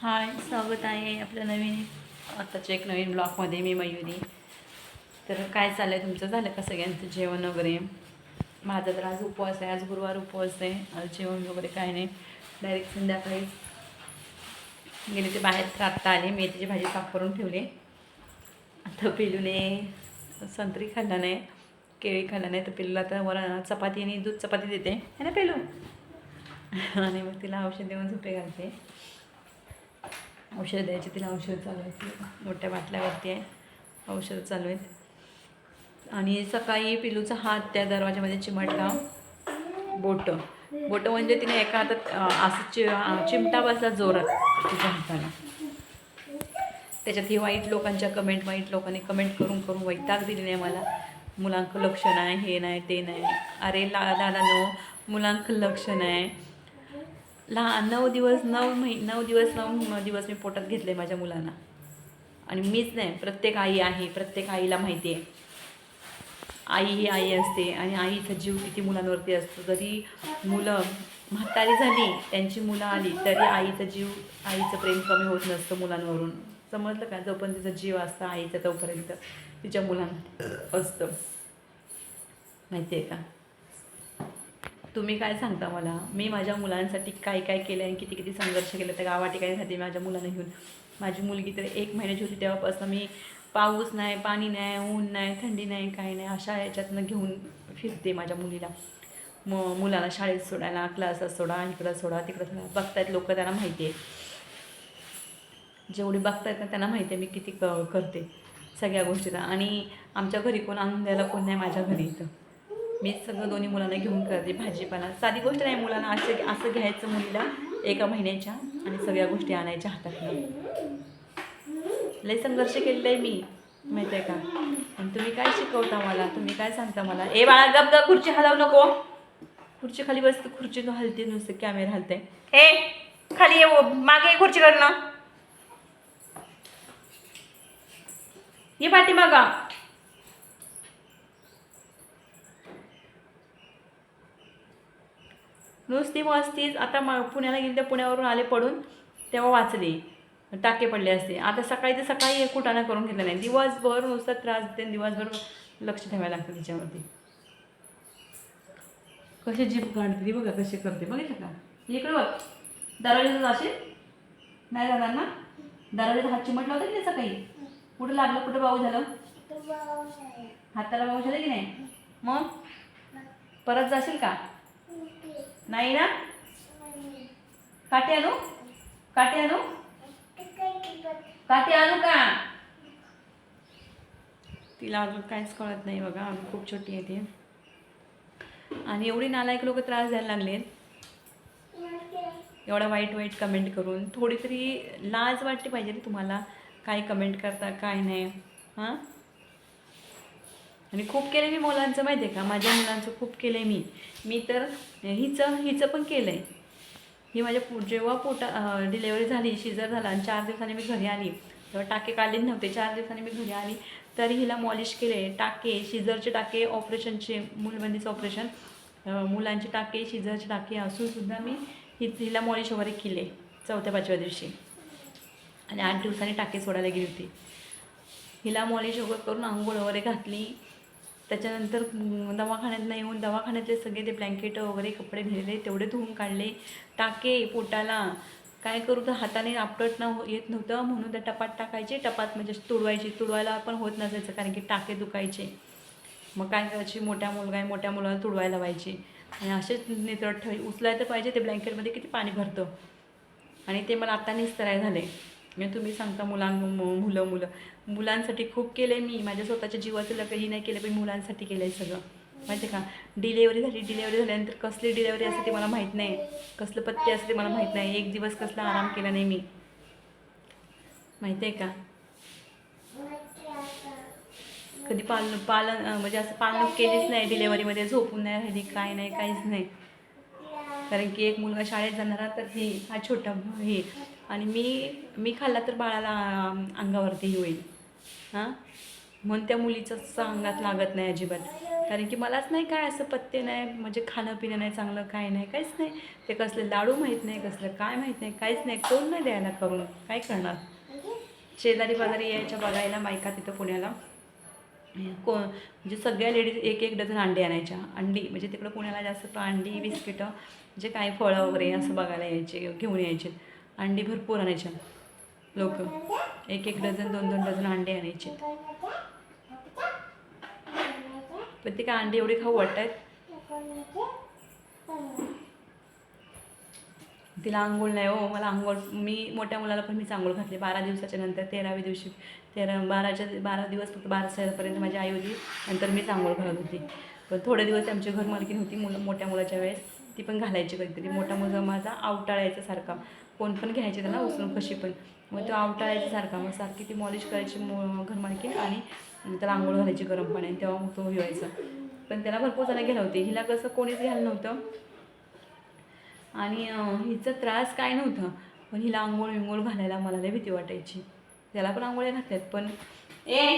हाय स्वागत आहे आपल्या नवीन आत्ताच्या एक नवीन ब्लॉगमध्ये मी मयुरी. तर काय चाललं आहे तुमचं? झालं का सगळ्यांचं जेवण वगैरे? माझा तर आज उपवास आहे आज गुरुवार उपवास आहे. आज जेवण वगैरे काय नाही. डायरेक्ट संध्याकाळी गेले ते बाहेर तर आत्ता आले. मेथीची भाजी साफ करून ठेवली. आता पिलूने संत्री खाल्ला नाही केळी खाल्ला नाही. तर पिलूला आता वर चपाती आणि दूध चपाती देते. है ना पेलू? आणि मग तिला औषध देऊन झोपे घालते. औषध द्यायची तिला औषध चालू आहेत मोठ्या बाटल्यावरती आहे. औषध चालू आहेत. आणि सकाळी पिलूचा हात त्या दरवाजामध्ये चिमटला. बोटं. बोटं म्हणजे तिने एका हातात असं चि चिमटा बसला जोरात तिच्या हाताला. त्याच्यात ही वाईट लोकांच्या कमेंट वाईट लोकांनी कमेंट करून करून वैताग दिली नाही मला. मुलांक लक्ष नाही हे नाही ते नाही. अरे ला दादा नो मुलांक लक्ष नाही. लहान नऊ दिवस नऊ महि नऊ दिवस नऊ दिवस मी पोटात घेतले माझ्या मुलांना. आणि मीच नाही प्रत्येक आई आहे प्रत्येक आईला माहिती आहे. आई ही आई असते आणि आईचा जीव किती मुलांवरती असतो. जरी मुलं म्हातारी झाली त्यांची मुलं आली तरी आईचा जीव आईचं प्रेम कमी होत नसतं मुलांवरून. समजलं का? जोपर्यंत तिचा जीव असतं आईचा तोपर्यंत तिच्या मुलांना असतं. माहिती आहे का? तुम्ही काय सांगता मला? मी माझ्या मुलांसाठी काय काय केलं आणि किती किती संघर्ष केलं त्या गावा ठिकाणीसाठी माझ्या मुलांना घेऊन? माझी मुलगी तर एक महिन्याची होती तेव्हापासून. मी पाऊस नाही पाणी नाही ऊन नाही थंडी नाही काही नाही अशा ह्याच्यातनं घेऊन फिरते माझ्या मुलीला. म मुलाला शाळेत सोडायला क्लासात सोडा इकडं सोडा तिकडं सोडा. बघतायत लोक त्यांना माहिती आहे जेवढी बघतायत ना त्यांना माहिती आहे मी किती क करते सगळ्या गोष्टीला आणि आमच्या घरी कोण आणून द्यायला कोण नाही माझ्या घरी इथं. मीच सगळं दोन्ही मुलांना घेऊन करते भाजीपाला. साधी गोष्ट नाही मुलांना असं असं घ्यायचं मुलीला एका महिन्याच्या आणि सगळ्या गोष्टी आणायच्या हातात लय संघर्ष केलेला आहे मी माहिती आहे का? आणि तुम्ही काय शिकवता मला? तुम्ही काय सांगता मला? ए बाळा गप गप खुर्ची हलवू नको. खुर्ची खाली बसते खुर्ची तो हलते नुसतं कॅमेरा हलते ए खाली ये मागे ये खुर्चीकडनं ये पाठीमागा नुसती मस्तीच आता म पुण्याला गेली तर पुण्यावरून आले पडून तेव्हा वाचले. टाके पडले असते. आता सकाळी ते सकाळी हे कुटाणा करून घेतला नाही दिवसभर नुसता त्रास देते दिवसभर लक्ष ठेवायला लागतं तिच्यावरती. कशी जीभ काढते ती बघा कशी करते. बघितलं का? इकडे बघ. दरवाजाचं जाशील? नाही जाणार ना? दरवाजाचा हात चिमटला होता की सकाळी? कुठं लागलं? कुठं बाऊ झालं? हाताला बाऊ झालं की नाही? मग? परत जाशील का? नाही ना काटे आणू काटे काटे का तिला अजून काहीच कळत नाही बघा अजून खूप छोटी आहे ती आणि एवढी नालायक लोक त्रास द्यायला लागलेत एवढा वाईट वाईट कमेंट करून थोडी तरी लाज वाटली पाहिजे ना तुम्हाला काय कमेंट करता काय नाही हां आणि खूप केलं मी मुलांचं माहिती आहे का? माझ्या मुलांचं खूप केलं आहे मी. मी तर हिचं हिचं पण केलं आहे ही माझ्या पो जेव्हा पोटा डिलेवरी झाली शिजर झाला आणि चार दिवसांनी मी घरी आली तेव्हा टाके काढले नव्हते. चार दिवसांनी मी घरी आली तरी हिला मॉलिश केले. टाके शिजरचे टाके ऑपरेशनचे मूलबंदीचं ऑपरेशन मुलांचे टाके शिजरचे टाके असूनसुद्धा मी हि हिला मॉलिश वगैरे केले चौथ्या पाचव्या दिवशी. आणि आठ दिवसांनी टाके सोडायला गेली होती. हिला मॉलिश वगैरे करून आंघोळ वगैरे घातली. त्याच्यानंतर म, दवाखान्यात येऊन दवाखान्यातले सगळे ते ब्लँकेट वगैरे कपडे नेलेले तेवढे धुवून काढले. टाके पोटाला. काय करू तर हाताने आपटत न येत नव्हतं म्हणून त्या टपात टाकायचे. टपात म्हणजे तुडवायचे. तुडवायला पण होत नसायचं कारण की टाके दुखायचे. मग काय करायची मोठ्या मुलगा आहे मोठ्या मुलाला तुडवायला लावायची. आणि असेच नितळत ठेव उचलायचं तर पाहिजे ते ब्लँकेटमध्ये किती पाणी भरतं. आणि ते मला आता निस्तराय झाले. म्हणजे तुम्ही सांगता मुलां मु- मुलं मुलं. मुलांसाठी खूप केलं आहे मी. माझ्या स्वतःच्या जीवाचं लग्नही नाही केलं पण मुलांसाठी केलं आहे सगळं. माहिती आहे का? डिलेवरी झाली. डिलेवरी झाल्यानंतर कसली डिलेवरी असते ते मला माहीत नाही. कसलं पत्ते असते ते मला माहीत नाही. एक दिवस कसला आराम केला नाही मी. माहिती आहे का? कधी पालन पालन म्हणजे असं पालन केलीच नाही डिलेवरीमध्ये झोपून नाही राहिली काय नाही काहीच नाही. कारण की एक मुलगा शाळेत जाणारा तर हे हा छोटा हे आणि मी मी खाल्ला तर बाळाला अंगावरती होईल हां? म्हणून त्या मुलीचं अंगात लागत नाही अजिबात. कारण की मलाच नाही काय असं पत्ते नाही म्हणजे खाणं पिणं नाही चांगलं काय नाही काहीच नाही. ते कसले लाडू माहीत नाही कसलं काय माहीत नाही काहीच नाही. कोण नाही द्यायला करून. काय करणार? शेजारी बाजारी यायच्या बघायला बायका तिथं पुण्याला. को म्हणजे सगळ्या लेडीज एक एक डझन अंडी आणायच्या. अंडी म्हणजे तिकडं पुण्याला जास्त अंडी बिस्किटं जे काय फळं वगैरे असं बघायला यायचे घेऊन यायचे. अंडी भरपूर आणायच्या लोक. एक एक डझन दोन दोन डझन अंडे आणायचे. पण ते काय अंडी एवढी खाऊ वाटत तिला आंघोळ नाही हो. मला आंघोळ मी मोठ्या मुलाला पण मीच आंघोळ घातली. बारा दिवसाच्या नंतर तेराव्या दिवशी तेरा बाराच्या बारा दिवस फक्त बारा सायपर्यंत माझी आई होती. नंतर मीच आंघोळ घालत होती. पण थोडे दिवस आमचे घर मालकीन होती मुलं मोठ्या मुलाच्या वेळेस. ती पण घालायची कधीतरी मोठा मुलगा माझा आवटाळायचा सारखा. कोण पण घ्यायचे त्याला उचलून कशी पण. मग तो आवटाळायचा सारखा. मग सारखी ती मॉलिश करायची मो घरमालकी आणि त्याला आंघोळ घालायची गरम पाण्याने. तेव्हा मग तो व्हायचा पण त्याला भरपूर जण घ्यायला होते. हिला कसं कोणीच घ्यायला नव्हतं. आणि हिचा त्रास काय नव्हता. पण हिला आंघोळ विंघोळ घालायला मला लय भीती वाटायची. त्याला पण आंघोळ्या घातल्यात. पण ए